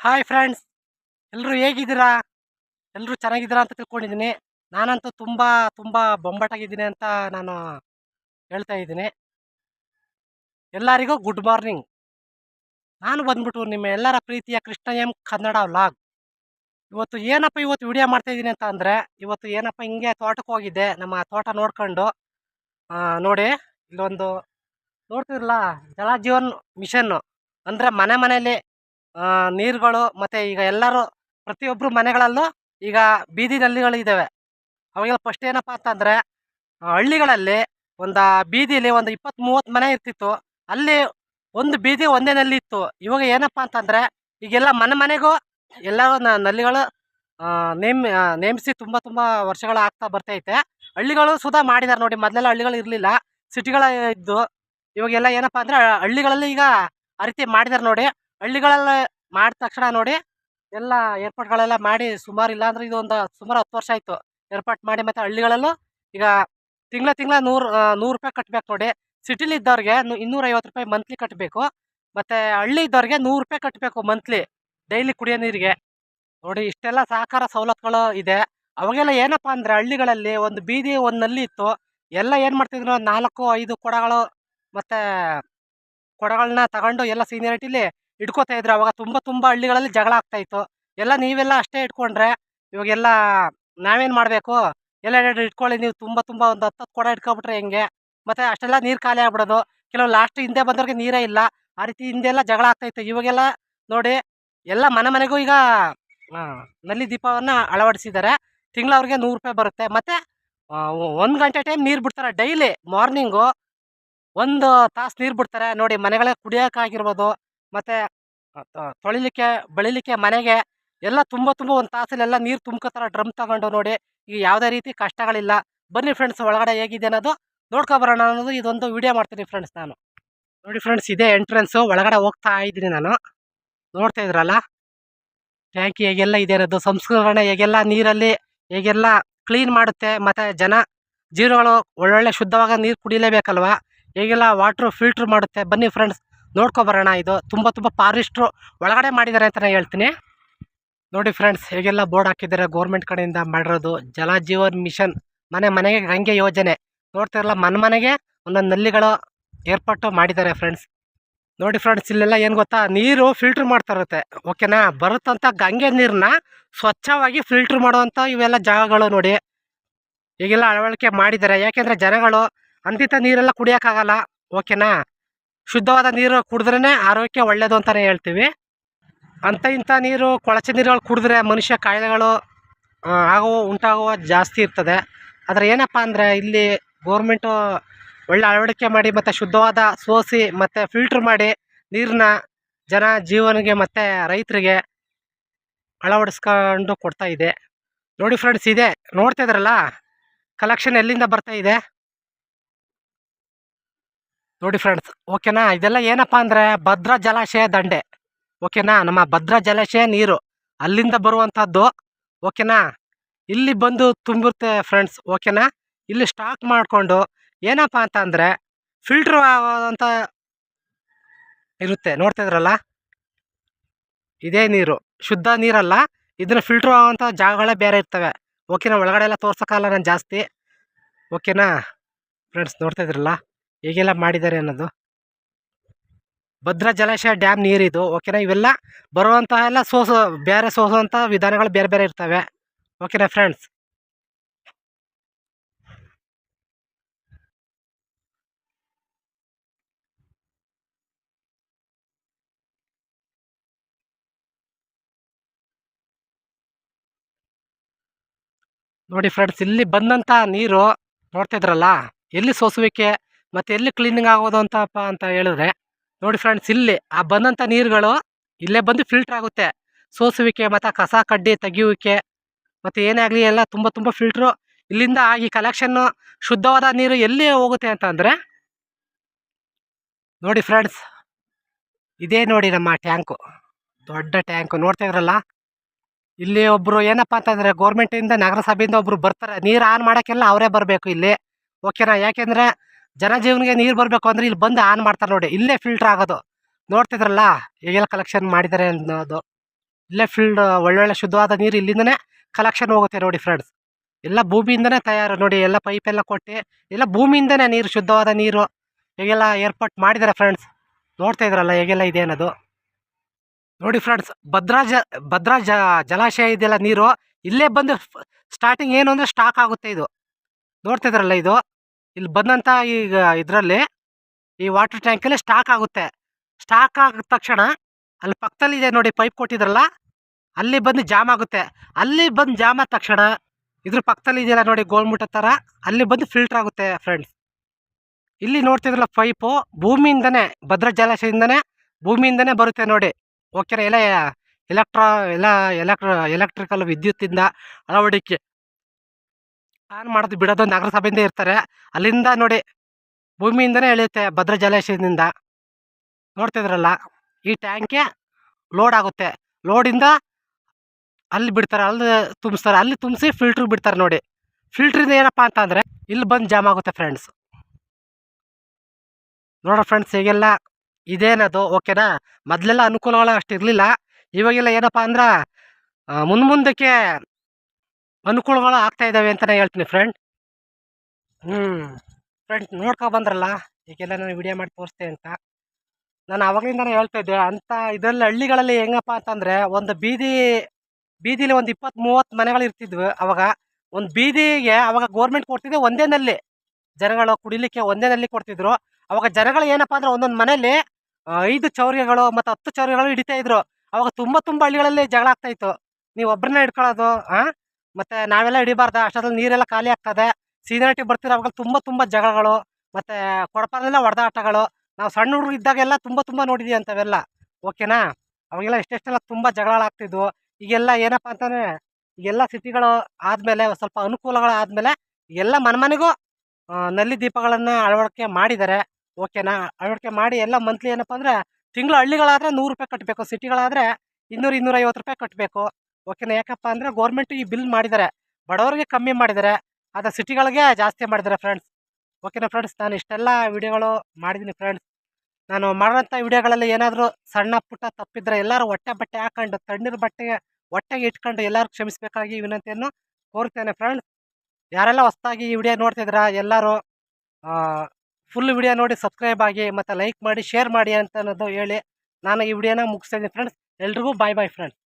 Hi friends ಎಲ್ಲರೂ ಹೇಗಿದ್ದೀರಾ? ಎಲ್ಲರೂ ಚೆನ್ನಾಗಿದ್ದೀರಾ ಅಂತ ತಿಳ್ಕೊಂಡಿದ್ದೀನಿ. ನಾನಂತೂ ತುಂಬ ತುಂಬ ಬೊಂಬಾಟಾಗಿದ್ದೀನಿ ಅಂತ ನಾನು ಹೇಳ್ತಾ ಇದ್ದೀನಿ. ಎಲ್ಲರಿಗೂ ಗುಡ್ ಮಾರ್ನಿಂಗ್ ನಾನು ಬಂದ್ಬಿಟ್ಟು ನಿಮ್ಮ ಎಲ್ಲರ ಪ್ರೀತಿಯ ಕೃಷ್ಣ ಎಂ ಕನ್ನಡ ವ್ಲಾಗ್ ಇವತ್ತು ಏನಪ್ಪ ಇವತ್ತು ವಿಡಿಯೋ ಮಾಡ್ತಾ ಇದ್ದೀನಿ ಅಂತ ಅಂದರೆ, ಇವತ್ತು ಏನಪ್ಪ ಹಿಂಗೆ ತೋಟಕ್ಕೆ ಹೋಗಿದ್ದೆ. ನಮ್ಮ ತೋಟ ನೋಡ್ಕೊಂಡು ನೋಡಿ, ಇಲ್ಲೊಂದು ನೋಡ್ತಿರಲ್ಲ ಜಲಜೀವನ್ ಮಿಷನ್ನು ಅಂದರೆ ಮನೆ ಮನೆಯಲ್ಲಿ ನೀರುಗಳು ಮತ್ತು ಈಗ ಎಲ್ಲರೂ ಪ್ರತಿಯೊಬ್ಬರು ಮನೆಗಳಲ್ಲೂ ಈಗ ಬೀದಿ ನಲ್ಲಿಗಳು ಇದ್ದಾವೆ ಅವಾಗೆಲ್ಲ ಫಸ್ಟ್ ಏನಪ್ಪ ಅಂತಂದರೆ ಹಳ್ಳಿಗಳಲ್ಲಿ ಒಂದು ಬೀದಿಲಿ ಒಂದು ಇಪ್ಪತ್ತು ಮೂವತ್ತು ಮನೆ ಇರ್ತಿತ್ತು. ಅಲ್ಲಿ ಒಂದು ಬೀದಿ ಒಂದೇ ನಲ್ಲಿ ಇತ್ತು. ಇವಾಗ ಏನಪ್ಪ ಅಂತಂದರೆ ಈಗೆಲ್ಲ ಮನೆ ಮನೆಗೂ ಎಲ್ಲರೂ ನಲ್ಲಿಗಳು ನೇಮ್ ನೇಮಿಸಿ ತುಂಬ ತುಂಬ ವರ್ಷಗಳು ಆಗ್ತಾ ಬರ್ತೈತೆ. ಹಳ್ಳಿಗಳು ಸುಧಾ ಮಾಡಿದ್ದಾರೆ ನೋಡಿ, ಮೊದಲೆಲ್ಲ ಹಳ್ಳಿಗಳು ಇರಲಿಲ್ಲ. ಸಿಟಿಗಳ ಇದ್ದು ಇವಾಗೆಲ್ಲ ಏನಪ್ಪ ಅಂದರೆ, ಹಳ್ಳಿಗಳಲ್ಲಿ ಈಗ ಆ ರೀತಿ ಮಾಡಿದ್ದಾರೆ ನೋಡಿ ಹಳ್ಳಿಗಳಲ್ಲಿ ಮಾಡಿದ ತಕ್ಷಣ ನೋಡಿ ಎಲ್ಲ ಏರ್ಪಾಟ್ಗಳೆಲ್ಲ ಮಾಡಿ ಸುಮಾರು ಇಲ್ಲ ಅಂದ್ರೆ ಇದು ಒಂದು ಸುಮಾರು ಹತ್ತು ವರ್ಷ ಆಯಿತು ಏರ್ಪಾಟ್ ಮಾಡಿ ಮತ್ತು ಹಳ್ಳಿಗಳಲ್ಲೂ ಈಗ ತಿಂಗಳ ತಿಂಗಳ ನೂರು ನೂರು ರೂಪಾಯಿ ಕಟ್ಬೇಕು ನೋಡಿ. ಸಿಟಿಲಿ ಇದ್ದವ್ರಿಗೆ ಇನ್ನೂರೈವತ್ತು ರೂಪಾಯಿ ಮಂತ್ಲಿ ಕಟ್ಟಬೇಕು ಮತ್ತು ಹಳ್ಳಿ ಇದ್ದವ್ರಿಗೆ ನೂರು ರೂಪಾಯಿ ಕಟ್ಟಬೇಕು ಮಂತ್ಲಿ ಡೈಲಿ ಕುಡಿಯೋ ನೀರಿಗೆ. ನೋಡಿ ಇಷ್ಟೆಲ್ಲ ಸಹಕಾರ ಸವಲತ್ತುಗಳು ಇದೆ. ಅವಾಗೆಲ್ಲ ಏನಪ್ಪ ಅಂದರೆ ಹಳ್ಳಿಗಳಲ್ಲಿ ಒಂದು ಬೀದಿ ಒಂದು ನಲ್ಲಿ ಇತ್ತು. ಎಲ್ಲ ಏನು ಮಾಡ್ತಿದ್ರು ನಾಲ್ಕು, ಐದು ಕೊಡಗಳು ಮತ್ತು ಕೊಡಗಳನ್ನ ತಗೊಂಡು ಎಲ್ಲ ಸೀನಿಯರಿಟಿಲಿ ಇಟ್ಕೋತಾ ಇದ್ರು. ಅವಾಗ ತುಂಬ ತುಂಬ ಹಳ್ಳಿಗಳಲ್ಲಿ ಜಗಳ ಆಗ್ತಾ ಇತ್ತು. ಎಲ್ಲ ನೀವೆಲ್ಲ ಅಷ್ಟೇ ಇಟ್ಕೊಂಡ್ರೆ ಇವಾಗೆಲ್ಲ ನಾವೇನು ಮಾಡಬೇಕು? ಎಲ್ಲ ಎರಡು ಇಟ್ಕೊಳ್ಳಿ, ನೀವು ತುಂಬ ತುಂಬ ಒಂದು ಹತ್ತು ಕೊಡ ಇಟ್ಕೊಬಿಟ್ರೆ ಹೆಂಗೆ? ಮತ್ತು ಅಷ್ಟೆಲ್ಲ ನೀರು ಖಾಲಿ ಆಗ್ಬಿಡೋದು. ಕೆಲವು ಲಾಸ್ಟ್ ಹಿಂದೆ ಬಂದವ್ರಿಗೆ ನೀರೇ ಇಲ್ಲ. ಆ ರೀತಿ ಹಿಂದೆಲ್ಲ ಜಗಳ ಆಗ್ತಾಯಿತ್ತು ಇವಾಗೆಲ್ಲ ನೋಡಿ, ಎಲ್ಲ ಮನೆ ಮನೆಗೂ ಈಗ ನಲ್ಲಿ ದೀಪವನ್ನು ಅಳವಡಿಸಿದ್ದಾರೆ. ತಿಂಗಳ ಅವ್ರಿಗೆ ನೂರು ರೂಪಾಯಿ ಬರುತ್ತೆ. ಮತ್ತು ಒಂದು ಗಂಟೆ ಟೈಮ್ ನೀರು ಬಿಡ್ತಾರೆ. ಡೈಲಿ ಮಾರ್ನಿಂಗು ಒಂದು ತಾಸು ನೀರು ಬಿಡ್ತಾರೆ. ನೋಡಿ, ಮನೆಗಳೇ ಕುಡಿಯೋಕ್ಕಾಗಿರ್ಬೋದು ಮತ್ತು ತೊಳಿಲಿಕ್ಕೆ, ಬೆಳಿಲಿಕ್ಕೆ ಮನೆಗೆ ಎಲ್ಲ ತುಂಬ ತುಂಬ ಒಂದು ತಾಸಲ್ಲೆಲ್ಲ ನೀರು ತುಂಬ್ಕೋತಾರೆ ಡ್ರಮ್ ತಗೊಂಡು ನೋಡಿ ಈಗ ಯಾವುದೇ ರೀತಿ ಕಷ್ಟಗಳಿಲ್ಲ. ಬನ್ನಿ ಫ್ರೆಂಡ್ಸ್ ಒಳಗಡೆ ಹೇಗಿದೆ ಅನ್ನೋದು ನೋಡ್ಕೊಬರೋಣ ಅನ್ನೋದು ಇದೊಂದು ವಿಡಿಯೋ ಮಾಡ್ತೀನಿ ಫ್ರೆಂಡ್ಸ್ ನಾನು. ನೋಡಿ ಫ್ರೆಂಡ್ಸ್ ಇದೇ ಎಂಟ್ರೆನ್ಸು ಒಳಗಡೆ ಹೋಗ್ತಾ ಇದ್ದೀನಿ ನಾನು. ನೋಡ್ತಾ ಇದ್ರಲ್ಲ? ಟ್ಯಾಂಕಿ ಹೇಗೆಲ್ಲ ಇದೆ ಅನ್ನೋದು, ಸಂಸ್ಕರಣೆ ಹೇಗೆಲ್ಲ, ನೀರಲ್ಲಿ ಹೇಗೆಲ್ಲ ಕ್ಲೀನ್ ಮಾಡುತ್ತೆ, ಮತ್ತು ಜನ ಜೀರೋಗಳು ಒಳ್ಳೊಳ್ಳೆ ಶುದ್ಧವಾಗ ನೀರು ಕುಡಿಲೇಬೇಕಲ್ವಾ? ಹೇಗೆಲ್ಲ ವಾಟ್ರು ಫಿಲ್ಟ್ರ್ ಮಾಡುತ್ತೆ? ಬನ್ನಿ ಫ್ರೆಂಡ್ಸ್ ನೋಡ್ಕೊಬರೋಣ ಇದು ತುಂಬ ತುಂಬ ಫಾರೆಸ್ಟ್ ಒಳಗಡೆ ಮಾಡಿದ್ದಾರೆ ಅಂತ ನಾನು ಹೇಳ್ತೀನಿ. ನೋಡಿ ಫ್ರೆಂಡ್ಸ್ ಹೇಗೆಲ್ಲ ಬೋರ್ಡ್ ಹಾಕಿದ್ದಾರೆ ಗೌರ್ಮೆಂಟ್ ಕಡೆಯಿಂದ ಮಾಡಿರೋದು. ಜಲ ಜೀವನ್ ಮಿಷನ್, ಮನೆ ಮನೆಗೆ ಗಂಗೆ ಯೋಜನೆ. ನೋಡ್ತಿರಲ್ಲ ಮನೆ ಮನೆಗೆ ಒಂದೊಂದು ನಲ್ಲಿಗಳು ಏರ್ಪಾಟು ಮಾಡಿದ್ದಾರೆ ಫ್ರೆಂಡ್ಸ್ ನೋಡಿ ಫ್ರೆಂಡ್ಸ್ ಇಲ್ಲೆಲ್ಲ ಏನು ಗೊತ್ತಾ? ನೀರು ಫಿಲ್ಟ್ರ್ ಮಾಡ್ತಾ ಇರುತ್ತೆ. ಓಕೆನಾ ಬರುತ್ತಂತ ಗಂಗೆ ನೀರನ್ನ ಸ್ವಚ್ಛವಾಗಿ ಫಿಲ್ಟ್ರ್ ಮಾಡುವಂಥ ಇವೆಲ್ಲ ಜಾಗಗಳು ನೋಡಿ. ಈಗೆಲ್ಲ ಅಳವಡಿಕೆ ಮಾಡಿದ್ದಾರೆ. ಯಾಕೆಂದರೆ ಜನಗಳು ಅಂತಿಂಥ ನೀರೆಲ್ಲ ಕುಡಿಯೋಕ್ಕಾಗಲ್ಲ. ಓಕೆನಾ ಶುದ್ಧವಾದ ನೀರು ಕುಡಿದ್ರೇ ಆರೋಗ್ಯ ಒಳ್ಳೆಯದು ಅಂತಲೇ ಹೇಳ್ತೀವಿ. ಅಂಥ ಇಂಥ ನೀರು, ಕೊಳಚೆ ನೀರುಗಳು ಕುಡಿದ್ರೆ ಮನುಷ್ಯ ಕಾಯಿಲೆಗಳು ಆಗೋ ಉಂಟಾಗುವ ಜಾಸ್ತಿ ಇರ್ತದೆ. ಆದರೆ ಏನಪ್ಪ ಅಂದರೆ ಇಲ್ಲಿ ಗೋರ್ಮೆಂಟು ಒಳ್ಳೆ ಅಳವಡಿಕೆ ಮಾಡಿ ಮತ್ತು ಶುದ್ಧವಾದ ಸೋಸಿ ಮತ್ತು ಫಿಲ್ಟ್ರ್ ಮಾಡಿ ನೀರನ್ನ ಜನ ಜೀವನಿಗೆ ಮತ್ತು ರೈತರಿಗೆ ಅಳವಡಿಸ್ಕೊಂಡು ಕೊಡ್ತಾ ಇದೆ. ನೋಡಿ ಫ್ರೆಂಡ್ಸ್ ಇದೆ. ನೋಡ್ತಾ ಇದ್ರಲ್ಲ ಕಲೆಕ್ಷನ್ ಎಲ್ಲಿಂದ ಬರ್ತಾ ಇದೆ? ನೋಡಿ ಫ್ರೆಂಡ್ಸ್ ಓಕೆನಾ ಇದೆಲ್ಲ ಏನಪ್ಪ ಅಂದರೆ ಭದ್ರಾ ಜಲಾಶಯ ದಂಡೆ ಓಕೆನಾ ನಮ್ಮ ಭದ್ರಾ ಜಲಾಶಯ ನೀರು, ಅಲ್ಲಿಂದ ಬರುವಂಥದ್ದು ಓಕೆನಾ ಇಲ್ಲಿ ಬಂದು ತುಂಬಿರುತ್ತೆ ಫ್ರೆಂಡ್ಸ್ ಓಕೆನಾ ಇಲ್ಲಿ ಸ್ಟಾಕ್ ಮಾಡಿಕೊಂಡು ಏನಪ್ಪ ಅಂತ ಅಂದರೆ ಫಿಲ್ಟ್ರ್ ಆಗೋದಂಥ ಇರುತ್ತೆ, ನೋಡ್ತಾ ಇದ್ರಲ್ಲ? ಇದೇ ನೀರು, ಶುದ್ಧ ನೀರಲ್ಲ, ಇದನ್ನು ಫಿಲ್ಟ್ರ್ ಆಗೋವಂಥ ಜಾಗಗಳೇ ಬೇರೆ ಇರ್ತವೆ ಓಕೆನಾ ಒಳಗಡೆ ಎಲ್ಲ ತೋರ್ಸೋಕ್ಕಲ್ಲ ನಾನು ಜಾಸ್ತಿ ಓಕೆನಾ ಫ್ರೆಂಡ್ಸ್ ನೋಡ್ತಾ ಇದ್ರಲ್ಲ? ಹೇಗೆಲ್ಲ ಮಾಡಿದ್ದಾರೆ ಅನ್ನೋದು. ಭದ್ರಾ ಜಲಾಶಯ ಡ್ಯಾಮ್ ನೀರಿದು ಓಕೆನಾ ಇವೆಲ್ಲ ಬರುವಂತಹ ಎಲ್ಲ ಸೋಸೋ, ಬೇರೆ ಸೋಸುವಂಥ ವಿಧಾನಗಳು ಬೇರೆ ಬೇರೆ ಇರ್ತವೆ. ಓಕೆನಾ ಫ್ರೆಂಡ್ಸ್ ನೋಡಿ ಫ್ರೆಂಡ್ಸ್ ಇಲ್ಲಿ ಬಂದಂಥ ನೀರು ನೋಡ್ತಿದ್ರಲ್ಲ ಎಲ್ಲಿ ಸೋಸುವಿಕೆ? ಮತ್ತು ಎಲ್ಲಿ ಕ್ಲೀನಿಂಗ್ ಆಗೋದು ಅಂತಪ್ಪ ಅಂತ ಹೇಳಿದ್ರೆ, ನೋಡಿ ಫ್ರೆಂಡ್ಸ್ ಇಲ್ಲಿ ಆ ಬಂದಂಥ ನೀರುಗಳು ಇಲ್ಲೇ ಬಂದು ಫಿಲ್ಟ್ರ್ ಆಗುತ್ತೆ. ಸೋಸುವಿಕೆ ಮತ್ತು ಕಸ ಕಡ್ಡಿ ತೆಗೆಯುವಿಕೆ ಮತ್ತು ಏನೇ ಆಗಲಿ ಎಲ್ಲ ತುಂಬ ತುಂಬ ಫಿಲ್ಟ್ರು ಇಲ್ಲಿಂದ ಆಗಿ ಕಲೆಕ್ಷನ್ನು ಶುದ್ಧವಾದ ನೀರು ಎಲ್ಲಿ ಹೋಗುತ್ತೆ ಅಂತಂದರೆ, ನೋಡಿ ಫ್ರೆಂಡ್ಸ್ ಇದೇ ನೋಡಿ ನಮ್ಮ ಟ್ಯಾಂಕು, ದೊಡ್ಡ ಟ್ಯಾಂಕು ನೋಡ್ತಾ ಇದ್ರಲ್ಲ. ಇಲ್ಲಿ ಒಬ್ಬರು ಏನಪ್ಪ ಅಂತಂದರೆ ಗೌರ್ಮೆಂಟಿಂದ ನಗರಸಭೆಯಿಂದ ಒಬ್ಬರು ಬರ್ತಾರೆ, ನೀರು ಆನ್ ಮಾಡೋಕ್ಕೆಲ್ಲ ಅವರೇ ಬರಬೇಕು ಇಲ್ಲಿ. ಓಕೆನಾ ಯಾಕೆಂದರೆ ಜನಜೀವನಿಗೆ ನೀರು ಬರಬೇಕು ಅಂದರೆ ಇಲ್ಲಿ ಬಂದು ಆನ್ ಮಾಡ್ತಾರೆ ನೋಡಿ. ಇಲ್ಲೇ ಫಿಲ್ಟರ್ ಆಗೋದು. ನೋಡ್ತಿದ್ರಲ್ಲ ಹೇಗೆಲ್ಲ ಕಲೆಕ್ಷನ್ ಮಾಡಿದ್ದಾರೆ ಅನ್ನೋದು. ಇಲ್ಲೇ ಫಿಲ್ಡ್ ಒಳ್ಳೊಳ್ಳೆ ಶುದ್ಧವಾದ ನೀರು ಇಲ್ಲಿಂದನೇ ಕಲೆಕ್ಷನ್ ಹೋಗುತ್ತೆ ನೋಡಿ ಫ್ರೆಂಡ್ಸ್ ಎಲ್ಲ ಭೂಮಿಯಿಂದನೇ ತಯಾರು. ನೋಡಿ, ಎಲ್ಲ ಪೈಪ್ ಎಲ್ಲ ಕೊಟ್ಟು, ಎಲ್ಲ ಭೂಮಿಯಿಂದನೇ ನೀರು, ಶುದ್ಧವಾದ ನೀರು ಹೇಗೆಲ್ಲ ಏರ್ಪಾಟ್ ಮಾಡಿದ್ದಾರೆ ಫ್ರೆಂಡ್ಸ್ ನೋಡ್ತಾ ಇದ್ರಲ್ಲ, ಹೇಗೆಲ್ಲ ಇದೆ ಅನ್ನೋದು. ನೋಡಿ ಫ್ರೆಂಡ್ಸ್ ಭದ್ರಾ ಜ ಭದ್ರಾ ಜ ಜಲಾಶಯ ಇದೆಯಲ್ಲ ನೀರು. ಇಲ್ಲೇ ಬಂದು ಸ್ಟಾರ್ಟಿಂಗ್ ಏನು ಅಂದರೆ ಸ್ಟಾಕ್ ಆಗುತ್ತೆ ಇದು. ನೋಡ್ತಿದ್ರಲ್ಲ ಇದು. ಇಲ್ಲಿ ಬಂದಂಥ ಈಗ ಇದರಲ್ಲಿ ಈ ವಾಟರ್ ಟ್ಯಾಂಕಲ್ಲಿ ಸ್ಟಾಕ್ ಆಗುತ್ತೆ. ಸ್ಟಾಕ್ ಆಗಿದ ತಕ್ಷಣ ಅಲ್ಲಿ ಪಕ್ಕದಲ್ಲಿ ಇದೆ ನೋಡಿ ಪೈಪ್ ಕೊಟ್ಟಿದ್ರಲ್ಲ, ಅಲ್ಲಿ ಬಂದು ಜಾಮ್ ಆಗುತ್ತೆ. ಅಲ್ಲಿ ಬಂದು ಜಾಮ್ ಆದ ತಕ್ಷಣ ಇದ್ರ ಪಕ್ಕದಲ್ಲಿ ಇದೆಯಲ್ಲ ನೋಡಿ ಗೋಲ್ಮುಟ ಥರ ಅಲ್ಲಿ ಬಂದು ಫಿಲ್ಟರ್ ಆಗುತ್ತೆ ಫ್ರೆಂಡ್ಸ್ ಇಲ್ಲಿ ನೋಡ್ತಿದ್ರಲ್ಲ ಪೈಪು ಭೂಮಿಯಿಂದನೇ ಭದ್ರಾ ಜಲಾಶಯದಿಂದನೇ ಭೂಮಿಯಿಂದನೇ ಬರುತ್ತೆ ನೋಡಿ. ಓಕೆನಾ ಎಲ್ಲ ಎಲೆಕ್ಟ್ರಾ ಎಲ್ಲ ಎಲೆಕ್ಟ್ರ ಎಲೆಕ್ಟ್ರಿಕಲ್ ವಿದ್ಯುತ್ತಿಂದ ಅಳವಡಿಕೆ. ಆನ್ ಮಾಡೋದು ಬಿಡೋದು ನಗರಸಭೆಯಿಂದ ಇರ್ತಾರೆ. ಅಲ್ಲಿಂದ ನೋಡಿ ಭೂಮಿಯಿಂದನೇ ಎಳೆಯುತ್ತೆ ಭದ್ರ ಜಲಾಶಯದಿಂದ ನೋಡ್ತಿದ್ರಲ್ಲ ಈ ಟ್ಯಾಂಕ್ಗೆ ಲೋಡ್ ಆಗುತ್ತೆ. ಲೋಡಿಂದ ಅಲ್ಲಿ ಬಿಡ್ತಾರೆ, ಅಲ್ಲಿ ತುಂಬಿಸ್ತಾರೆ, ಅಲ್ಲಿ ತುಂಬಿಸಿ ಫಿಲ್ಟ್ರ್ ಬಿಡ್ತಾರೆ ನೋಡಿ. ಫಿಲ್ಟ್ರಿಂದ ಏನಪ್ಪ ಅಂತಂದರೆ ಇಲ್ಲಿ ಬಂದು ಜಾಮ್ ಆಗುತ್ತೆ ಫ್ರೆಂಡ್ಸ್ ನೋಡೋ ಫ್ರೆಂಡ್ಸ್ ಈಗೆಲ್ಲ ಇದೇನದು? ಓಕೆನಾ ಮೊದಲೆಲ್ಲ ಅನುಕೂಲಗಳು ಅಷ್ಟು ಇರಲಿಲ್ಲ. ಇವಾಗೆಲ್ಲ ಏನಪ್ಪ ಅಂದ್ರೆ ಮುಂದೆ ಮುಂದಕ್ಕೆ ಅನುಕೂಲಗಳು ಆಗ್ತಾ ಇದ್ದಾವೆ ಅಂತಲೇ ಹೇಳ್ತೀನಿ ಫ್ರೆಂಡ್ ಹ್ಞೂ ಫ್ರೆಂಡ್ ನೋಡ್ಕೊ ಬಂದ್ರಲ್ಲ ಈಗೆಲ್ಲ ನಾನು ವಿಡಿಯೋ ಮಾಡಿ ತೋರಿಸ್ತೆ ಅಂತ. ನಾನು ಆವಾಗಲಿಂದನೇ ಹೇಳ್ತಾ ಇದ್ದೆ ಅಂಥ ಇದರಲ್ಲಿ ಹಳ್ಳಿಗಳಲ್ಲಿ ಹೆಂಗಪ್ಪ ಅಂತಂದರೆ ಒಂದು ಬೀದಿ ಬೀದಿಲಿ ಒಂದು ಇಪ್ಪತ್ತು ಮೂವತ್ತು ಮನೆಗಳು ಇರ್ತಿದ್ವು ಅವಾಗ. ಒಂದು ಬೀದಿಗೆ ಅವಾಗ ಗೋರ್ಮೆಂಟ್ ಕೊಡ್ತಿದ್ದೆ ಒಂದೇ ನಲ್ಲಿ. ಜನಗಳು ಕುಡಿಲಿಕ್ಕೆ ಒಂದೇ ನಲ್ಲಿ ಕೊಡ್ತಿದ್ರು. ಅವಾಗ ಜನಗಳು ಏನಪ್ಪ ಅಂದ್ರೆ ಒಂದೊಂದು ಮನೇಲಿ ಆ, ಐದು ಚೌರ್ಯಗಳು ಮತ್ತು ಹತ್ತು ಚೌರ್ಯಗಳು ಹಿಡಿತಾ ಇದ್ರು. ಅವಾಗ ತುಂಬ ತುಂಬ ಹಳ್ಳಿಗಳಲ್ಲಿ ಜಗಳ ಆಗ್ತಾಯಿತ್ತು ನೀವು ಒಬ್ಬರನ್ನ ಹಿಡ್ಕೊಳ್ಳೋದು ಆ? ಮತ್ತೆ ನಾವೆಲ್ಲ ಹಿಡಿಬಾರ್ದ, ಅಷ್ಟೊತ್ತಲ್ಲಿ ನೀರೆಲ್ಲ ಖಾಲಿ ಆಗ್ತದೆ. ಸೀನಿಯಾರಿಟಿ ಬರ್ತಿರೋ ಅವಾಗ ತುಂಬ ತುಂಬ ಜಗಳಗಳು, ಮತ್ತೆ ಕೊಡಪಾಲೆಲ್ಲ ಹೊಡೆದಾಟಗಳು. ನಾವು ಸಣ್ಣ ಹುಡುಗರು ಇದ್ದಾಗೆಲ್ಲ ತುಂಬ ತುಂಬ ನೋಡಿದ್ವಿ ಅಂಥವೆಲ್ಲ ಓಕೆನಾ? ಅವಾಗೆಲ್ಲ ಎಷ್ಟೆಷ್ಟೆಲ್ಲ ತುಂಬ ಜಗಳಾಗ್ತಿದ್ವು. ಈಗೆಲ್ಲ ಏನಪ್ಪ ಅಂತಂದರೆ, ಈಗೆಲ್ಲ ಸಿಟಿಗಳು ಆದಮೇಲೆ ಸ್ವಲ್ಪ ಅನುಕೂಲಗಳು ಆದಮೇಲೆ ಎಲ್ಲ ಮನಮನೆಗೂ ನಲ್ಲಿ ದೀಪಗಳನ್ನು ಅಳವಡಿಕೆ ಮಾಡಿದ್ದಾರೆ. ಓಕೆನಾ? ಅಳವಡಿಕೆ ಮಾಡಿ ಎಲ್ಲ ಮಂತ್ಲಿ ಏನಪ್ಪ ಅಂದರೆ, ತಿಂಗಳು ಹಳ್ಳಿಗಳಾದರೆ ನೂರು ರೂಪಾಯಿ ಕಟ್ಟಬೇಕು ಸಿಟಿಗಳಾದರೆ ಇನ್ನೂರು ಇನ್ನೂರೈವತ್ತು ರೂಪಾಯಿ ಕಟ್ಟಬೇಕು ಓಕೆನಾ? ಯಾಕಪ್ಪ ಅಂದರೆ ಗೌರ್ಮೆಂಟ್ ಈ ಬಿಲ್ ಮಾಡಿದ್ದಾರೆ ಬಡವರಿಗೆ ಕಮ್ಮಿ ಮಾಡಿದ್ದಾರೆ ಆದರೆ ಸಿಟಿಗಳಿಗೆ ಜಾಸ್ತಿ ಮಾಡಿದ್ದಾರೆ ಫ್ರೆಂಡ್ಸ್ ಓಕೆನಾ ಫ್ರೆಂಡ್ಸ್ ನಾನು ಇಷ್ಟೆಲ್ಲ ವಿಡಿಯೋಗಳು ಮಾಡಿದ್ದೀನಿ ಫ್ರೆಂಡ್ಸ್ ನಾನು ಮಾಡೋಂಥ ವಿಡಿಯೋಗಳಲ್ಲಿ ಏನಾದರೂ ಸಣ್ಣ ಪುಟ್ಟ ತಪ್ಪಿದ್ರೆ ಎಲ್ಲರೂ ಹೊಟ್ಟೆ ಬಟ್ಟೆ ಹಾಕೊಂಡು, ತಣ್ಣೀರು ಬಟ್ಟೆಗೆ ಹೊಟ್ಟೆಗೆ ಇಟ್ಕೊಂಡು ಎಲ್ಲರೂ ಕ್ಷಮಿಸಬೇಕಾಗಿ ವಿನಂತಿಯನ್ನು ಕೋರ್ತೇನೆ ಫ್ರೆಂಡ್ಸ್ ಯಾರೆಲ್ಲ ಹೊಸ್ದಾಗಿ ಈ ವಿಡಿಯೋ ನೋಡ್ತಿದ್ದೀರಾ ಎಲ್ಲರೂ ಫುಲ್ ವಿಡಿಯೋ ನೋಡಿ ಸಬ್ಸ್ಕ್ರೈಬ್ ಆಗಿ ಮತ್ತು ಲೈಕ್ ಮಾಡಿ ಶೇರ್ ಮಾಡಿ ಅಂತ ಅನ್ನೋದು ಹೇಳಿ ನಾನು ಈ ವಿಡಿಯೋನ ಮುಗಿಸ್ತಾ ಫ್ರೆಂಡ್ಸ್ ಎಲ್ರಿಗೂ ಬಾಯ್ ಬಾಯ್ ಫ್ರೆಂಡ್ಸ್